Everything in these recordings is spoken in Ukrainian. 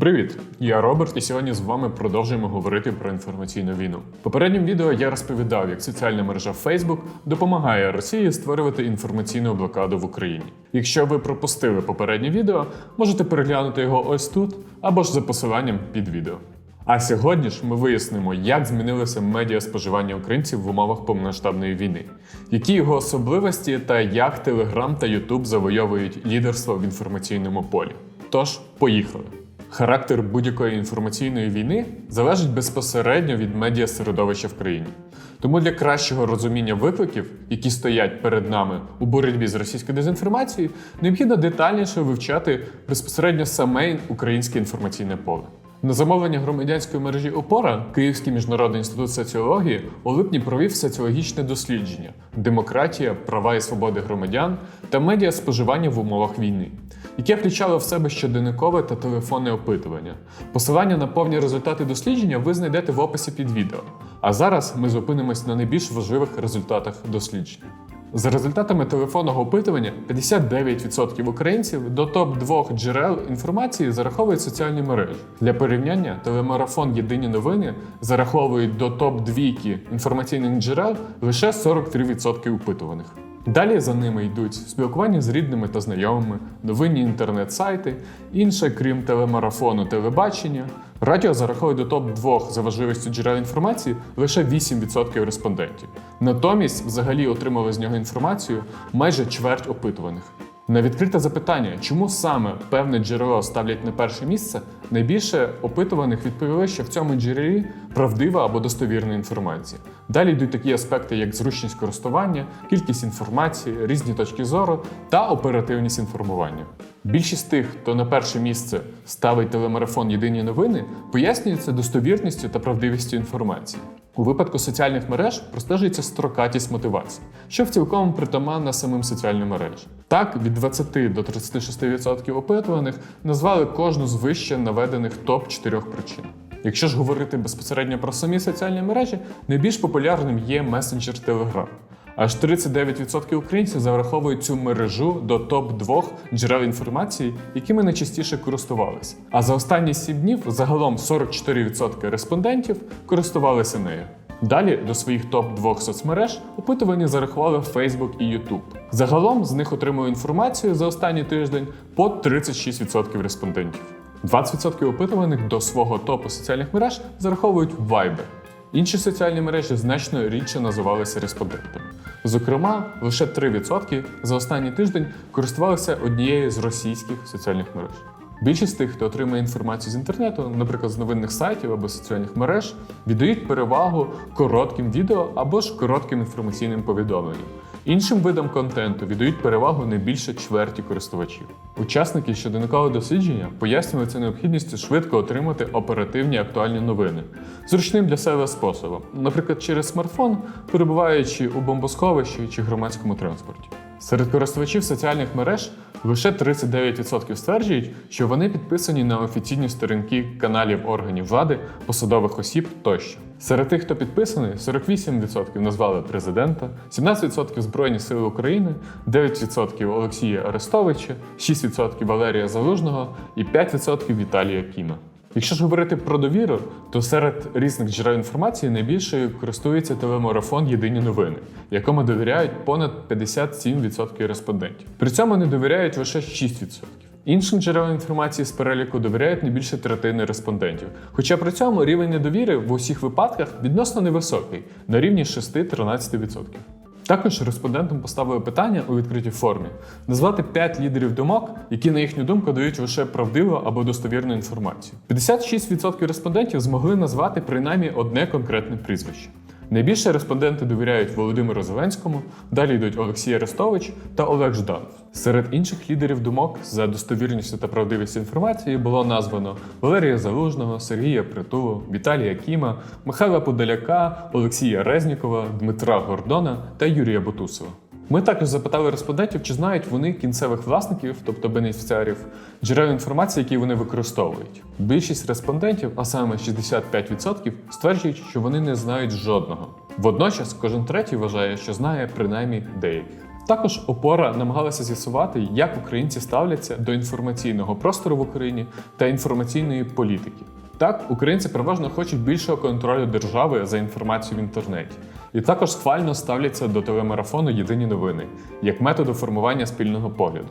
Привіт, я Роберт, і сьогодні з вами продовжуємо говорити про інформаційну війну. В попередньому відео я розповідав, як соціальна мережа Facebook допомагає Росії створювати інформаційну блокаду в Україні. Якщо ви пропустили попереднє відео, можете переглянути його ось тут або ж за посиланням під відео. А сьогодні ж ми вияснимо, як змінилося медіа споживання українців в умовах повномасштабної війни, які його особливості та як Телеграм та Ютуб завойовують лідерство в інформаційному полі. Тож, поїхали! Характер будь-якої інформаційної війни залежить безпосередньо від медіасередовища в країні. Тому для кращого розуміння викликів, які стоять перед нами у боротьбі з російською дезінформацією, необхідно детальніше вивчати безпосередньо саме українське інформаційне поле. На замовлення громадянської мережі ОПОРА Київський міжнародний інститут соціології у липні провів соціологічне дослідження Демократія, права і свободи громадян та медіа споживання в умовах війни, яке включало в себе щоденникове та телефонне опитування. Посилання на повні результати дослідження ви знайдете в описі під відео. А зараз ми зупинимось на найбільш важливих результатах дослідження. За результатами телефонного опитування, 59% українців до топ-2 джерел інформації зараховують соціальні мережі. Для порівняння, телемарафон Єдині новини зараховують до топ-2 інформаційних джерел лише 43% опитуваних. Далі за ними йдуть спілкування з рідними та знайомими, новинні інтернет-сайти, інше, крім телемарафону, телебачення. Радіо зараховує до топ-2 за важливістю джерел інформації лише 8% респондентів. Натомість, взагалі отримали з нього інформацію майже чверть опитуваних. На відкрите запитання, чому саме певне джерело ставлять на перше місце, найбільше опитуваних відповіли, що в цьому джерелі правдива або достовірна інформація. Далі йдуть такі аспекти, як зручність користування, кількість інформації, різні точки зору та оперативність інформування. Більшість тих, хто на перше місце ставить телемарафон Єдині новини, пояснюється достовірністю та правдивістю інформації. У випадку соціальних мереж простежується строкатість мотивації, що в цілком притаманна самим соціальним мережам. Так, від 20 до 36% опитуваних назвали кожну з вище наведених топ-4 причин. Якщо ж говорити безпосередньо про самі соціальні мережі, найбільш популярним є месенджер Telegram. Аж 39% українців зараховують цю мережу до топ-2 джерел інформації, якими найчастіше користувалися. А за останні 7 днів загалом 44% респондентів користувалися нею. Далі до своїх топ-2 соцмереж опитувані зарахували Facebook і YouTube. Загалом з них отримали інформацію за останній тиждень по 36% респондентів. 20% опитуваних до свого топу соціальних мереж зараховують Viber. Інші соціальні мережі значно рідше називалися респондентами. Зокрема, лише 3% за останній тиждень користувалися однією з російських соціальних мереж. Більшість тих, хто отримує інформацію з інтернету, наприклад, з новинних сайтів або соціальних мереж, віддають перевагу коротким відео або ж коротким інформаційним повідомленням. Іншим видам контенту віддають перевагу не більше чверті користувачів. Учасники щоденникового дослідження пояснювали це необхідністю швидко отримати оперативні актуальні новини зручним для себе способом, наприклад, через смартфон, перебуваючи у бомбосховищі чи громадському транспорті. Серед користувачів соціальних мереж лише 39% стверджують, що вони підписані на офіційні сторінки каналів органів влади, посадових осіб тощо. Серед тих, хто підписаний, 48% назвали президента, 17% Збройні Сили України, 9% Олексія Арестовича, 6% Валерія Залужного і 5% Віталія Кіна. Якщо ж говорити про довіру, то серед різних джерел інформації найбільше користується телемарафон Єдині новини, якому довіряють понад 57% респондентів. При цьому не довіряють лише 6%. Іншим джерелам інформації з переліку довіряють не більше третини респондентів. Хоча при цьому рівень недовіри в усіх випадках відносно невисокий на рівні 6-13%. Також респондентам поставили питання у відкритій формі назвати 5 лідерів думок, які, на їхню думку, дають лише правдиву або достовірну інформацію. 56% респондентів змогли назвати принаймні одне конкретне прізвище. Найбільше респонденти довіряють Володимиру Зеленському, далі йдуть Олексій Арестович та Олег Жданов. Серед інших лідерів думок за достовірністю та правдивістю інформації було названо Валерія Залужного, Сергія Притулу, Віталія Кіма, Михайла Подоляка, Олексія Резнікова, Дмитра Гордона та Юрія Бутусова. Ми також запитали респондентів, чи знають вони кінцевих власників, тобто бенефіціарів, джерел інформації, які вони використовують. Більшість респондентів, а саме 65%, стверджують, що вони не знають жодного. Водночас, кожен третій вважає, що знає принаймні деяких. Також опора намагалася з'ясувати, як українці ставляться до інформаційного простору в Україні та інформаційної політики. Так, українці переважно хочуть більшого контролю держави за інформацією в інтернеті, і також схвально ставляться до телемарафону Єдині новини як методу формування спільного погляду.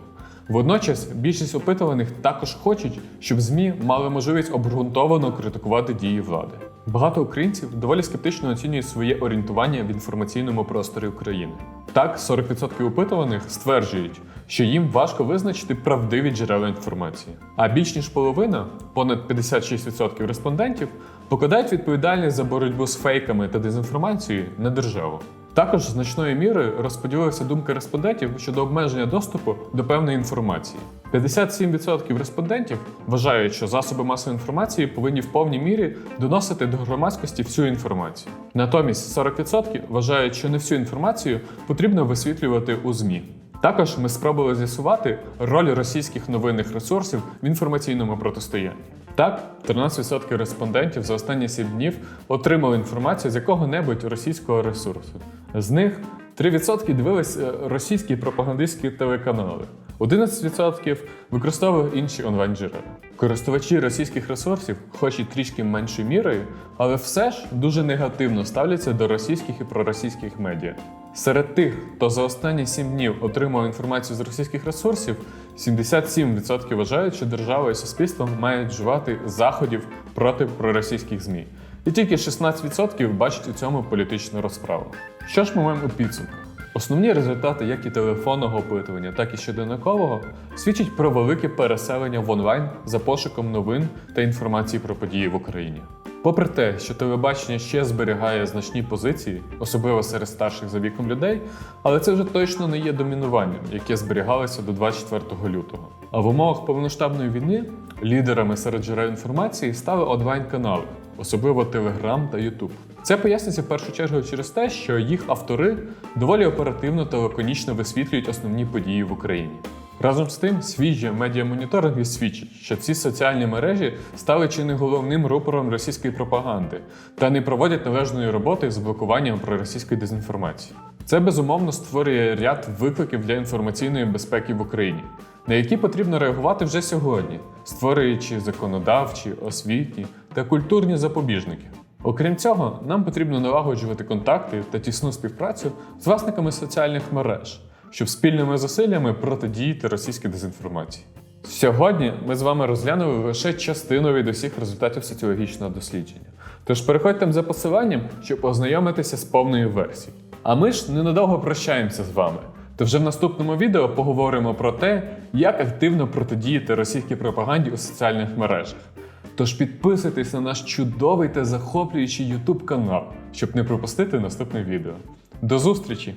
Водночас більшість опитуваних також хочуть, щоб ЗМІ мали можливість обґрунтовано критикувати дії влади. Багато українців доволі скептично оцінюють своє орієнтування в інформаційному просторі України. Так, 40% опитуваних стверджують, що їм важко визначити правдиві джерела інформації. А більш ніж половина, понад 56% респондентів, покладають відповідальність за боротьбу з фейками та дезінформацією на державу. Також значною мірою розподілилася думка респондентів щодо обмеження доступу до певної інформації. 57% респондентів вважають, що засоби масової інформації повинні в повній мірі доносити до громадськості всю інформацію. Натомість 40% вважають, що не всю інформацію потрібно висвітлювати у ЗМІ. Також ми спробували з'ясувати роль російських новинних ресурсів в інформаційному протистоянні. Так, 13% респондентів за останні 7 днів отримали інформацію з якого-небудь російського ресурсу. З них 3% дивились е, російські пропагандистські телеканали, 11% використовували інші онлайн-джерела. Користувачі російських ресурсів, хоч і трішки меншою мірою, але все ж дуже негативно ставляться до російських і проросійських медіа. Серед тих, хто за останні 7 днів отримав інформацію з російських ресурсів, 77% вважають, що держава і суспільство мають вживати заходів проти проросійських ЗМІ. І тільки 16% бачать у цьому політичну розправу. Що ж ми маємо у підсумках? Основні результати як і телефонного опитування, так і щоденникового свідчать про велике переселення в онлайн за пошуком новин та інформації про події в Україні. Попри те, що телебачення ще зберігає значні позиції, особливо серед старших за віком людей, але це вже точно не є домінуванням, яке зберігалося до 24 лютого. А в умовах повномасштабної війни лідерами серед джерел інформації стали онлайн-канали, особливо Telegram та YouTube. Це пояснюється в першу чергу через те, що їх автори доволі оперативно та лаконічно висвітлюють основні події в Україні. Разом з тим, свіжі медіамоніторинги свідчать, що ці соціальні мережі стали чи не головним рупором російської пропаганди та не проводять належної роботи з блокуванням проросійської дезінформації. Це безумовно створює ряд викликів для інформаційної безпеки в Україні, на які потрібно реагувати вже сьогодні, створюючи законодавчі, освітні та культурні запобіжники. Окрім цього, нам потрібно налагоджувати контакти та тісну співпрацю з власниками соціальних мереж, щоб спільними зусиллями протидіяти російській дезінформації. Сьогодні ми з вами розглянули лише частину від усіх результатів соціологічного дослідження. Тож переходьте за посиланням, щоб ознайомитися з повною версією. А ми ж ненадовго прощаємося з вами. То вже в наступному відео поговоримо про те, як активно протидіяти російській пропаганді у соціальних мережах. Тож підписуйтесь на наш чудовий та захоплюючий YouTube канал, щоб не пропустити наступне відео. До зустрічі!